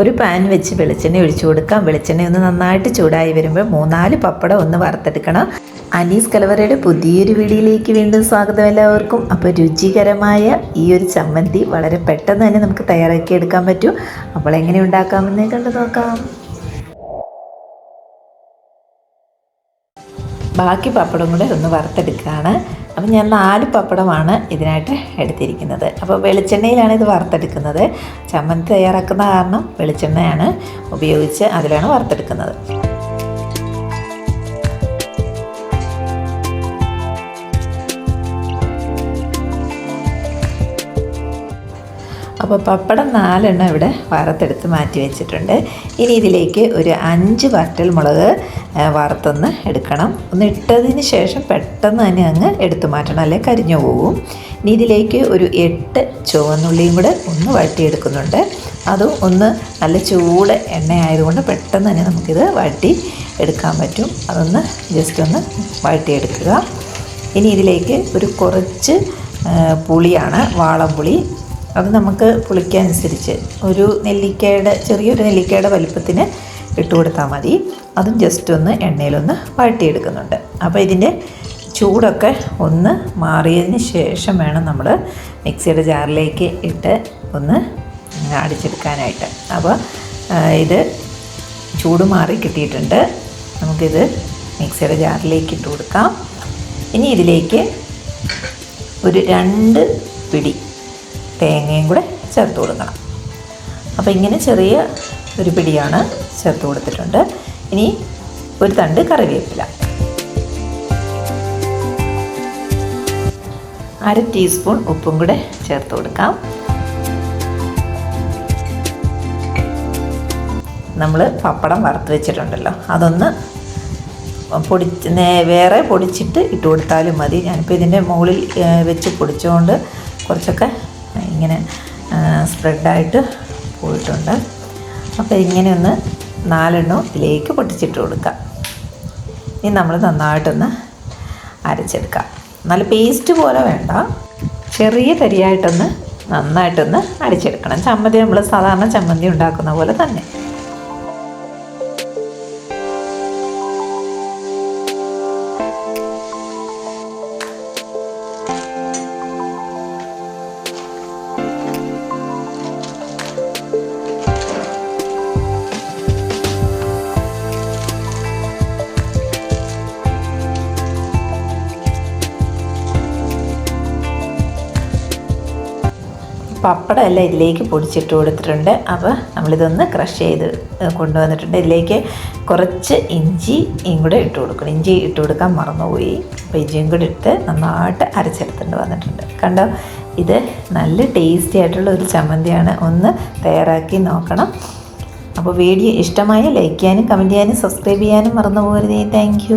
ഒരു പാൻ വെച്ച് വെളിച്ചെണ്ണ ഒഴിച്ചു കൊടുക്കാം. വെളിച്ചെണ്ണ ഒന്ന് നന്നായിട്ട് ചൂടായി വരുമ്പോൾ മൂന്നാൽ പപ്പടം ഒന്ന് വറുത്തെടുക്കണം. അനീസ് കലവറയുടെ പുതിയൊരു വീഡിയോയിലേക്ക് വീണ്ടും സ്വാഗതം എല്ലാവർക്കും. അപ്പോൾ രുചികരമായ ഈ ഒരു ചമ്മന്തി വളരെ പെട്ടെന്ന് തന്നെ നമുക്ക് തയ്യാറാക്കി എടുക്കാൻ പറ്റും. അപ്പോൾ എങ്ങനെ ഉണ്ടാക്കാമെന്ന് കണ്ടു നോക്കാം. ബാക്കി പപ്പടം കൂടെ ഒന്ന് വറുത്തെടുക്കുകയാണ്. അപ്പം ഞാൻ നാല് പപ്പടമാണ് ഇതിനായിട്ട് എടുത്തിരിക്കുന്നത്. അപ്പോൾ വെളിച്ചെണ്ണയിലാണ് ഇത് വറുത്തെടുക്കുന്നത്. ചമ്മന്തി തയ്യാറാക്കുന്ന കാരണം വെളിച്ചെണ്ണയാണ് ഉപയോഗിച്ച് അതിലാണ് വറുത്തെടുക്കുന്നത്. അപ്പോൾ പപ്പടം നാലെണ്ണം ഇവിടെ വറുത്തെടുത്ത് മാറ്റി വെച്ചിട്ടുണ്ട്. ഇനി ഇതിലേക്ക് ഒരു അഞ്ച് വറ്റൽ മുളക് വറുത്തൊന്ന് എടുക്കണം. ഒന്ന് ഇട്ടതിന് ശേഷം പെട്ടെന്ന് തന്നെ അങ്ങ് എടുത്തു മാറ്റണം അല്ലെങ്കിൽ കരിഞ്ഞു പോകും ഇനി ഇതിലേക്ക് ഒരു എട്ട് ചുവന്നുള്ളിയും കൂടെ ഒന്ന് വഴറ്റിയെടുക്കുന്നുണ്ട്. അതും ഒന്ന് നല്ല ചൂട് എണ്ണയായതുകൊണ്ട് പെട്ടെന്ന് തന്നെ നമുക്കിത് വഴറ്റി എടുക്കാൻ പറ്റും. അതൊന്ന് ജസ്റ്റ് ഒന്ന് വഴറ്റിയെടുക്കുക. ഇനി ഇതിലേക്ക് ഒരു കുറച്ച് പുളിയാണ് വാളംപുളി. അത് നമുക്ക് പുളിക്കനുസരിച്ച് ഒരു നെല്ലിക്കയുടെ ചെറിയൊരു നെല്ലിക്കയുടെ വലിപ്പത്തിന് ഇട്ട് കൊടുത്താൽ മതി. അതും ജസ്റ്റ് ഒന്ന് എണ്ണയിലൊന്ന് വഴട്ടിയെടുക്കുന്നുണ്ട് അപ്പോൾ ഇതിന്റെ ചൂടൊക്കെ ഒന്ന് മാറിയതിന് ശേഷം വേണം നമ്മൾ മിക്സിയുടെ ജാറിലേക്ക് ഇട്ട് ഒന്ന് അടിച്ചെടുക്കാനായിട്ട്. അപ്പോൾ ഇത് ചൂട് മാറി കിട്ടിയിട്ടുണ്ട്. നമുക്കിത് മിക്സിയുടെ ജാറിലേക്ക് ഇട്ട് കൊടുക്കാം. ഇനി ഇതിലേക്ക് ഒരു രണ്ട് പിടി തേങ്ങയും കൂടെ ചേർത്ത് കൊടുക്കണം. അപ്പോൾ ഇങ്ങനെ ചെറിയ ഒരു പിടിയാണ് ചേർത്ത് കൊടുത്തിട്ടുണ്ട്. ഇനി ഒരു തണ്ട് കറിവേപ്പില. അര ടീസ്പൂൺ ഉപ്പും കൂടെ ചേർത്ത് കൊടുക്കാം. നമ്മൾ പപ്പടം വറുത്ത് വെച്ചിട്ടുണ്ടല്ലോ. അതൊന്ന് പൊടി വേറെ പൊടിച്ചിട്ട് ഇട്ട് കൊടുത്താലും മതി. ഞാനിപ്പോൾ ഇതിന്റെ മുകളിൽ വെച്ച് പൊടിച്ചുകൊണ്ട് കുറച്ചൊക്കെ ഇങ്ങനെ സ്പ്രെഡായിട്ട് പോയിട്ടുണ്ട്. അപ്പോൾ ഇങ്ങനെ ഒന്ന് നാലെണ്ണം ഇതിലേക്ക് പൊട്ടിച്ചിട്ട് കൊടുക്കാം. ഇനി നമ്മൾ നന്നായിട്ടൊന്ന് അരച്ചെടുക്കാം. നല്ല പേസ്റ്റ് പോലെ വേണ്ട. ചെറിയ തരിയായിട്ടൊന്ന് നന്നായിട്ടൊന്ന് അടിച്ചെടുക്കണം ചമ്മന്തി നമ്മൾ സാധാരണ ചമ്മന്തി ഉണ്ടാക്കുന്ന പോലെ തന്നെ. പപ്പടം എല്ലാം ഇതിലേക്ക് പൊടിച്ചിട്ട് കൊടുത്തിട്ടുണ്ട്. അപ്പോൾ നമ്മളിതൊന്ന് ക്രഷ് ചെയ്ത് കൊണ്ടുവന്നിട്ടുണ്ട്. ഇതിലേക്ക് കുറച്ച് ഇഞ്ചിയും കൂടെ ഇട്ട് കൊടുക്കണം. ഇഞ്ചി ഇട്ട് കൊടുക്കാൻ മറന്നുപോയി. അപ്പോൾ ഇഞ്ചിയും കൂടെ ഇട്ട് നന്നായിട്ട് അരച്ചെടുത്തിട്ട് വന്നിട്ടുണ്ട്. കണ്ടോ? ഇത് നല്ല ടേസ്റ്റി ആയിട്ടുള്ള ഒരു ചമ്മന്തിയാണ്. ഒന്ന് തയ്യാറാക്കി നോക്കണം. അപ്പോൾ വീഡിയോ ഇഷ്ടമായ ലൈക്ക് ചെയ്യാനും കമന്റ് ചെയ്യാനും സബ്സ്ക്രൈബ് ചെയ്യാനും മറന്നു പോകരുതേ താങ്ക്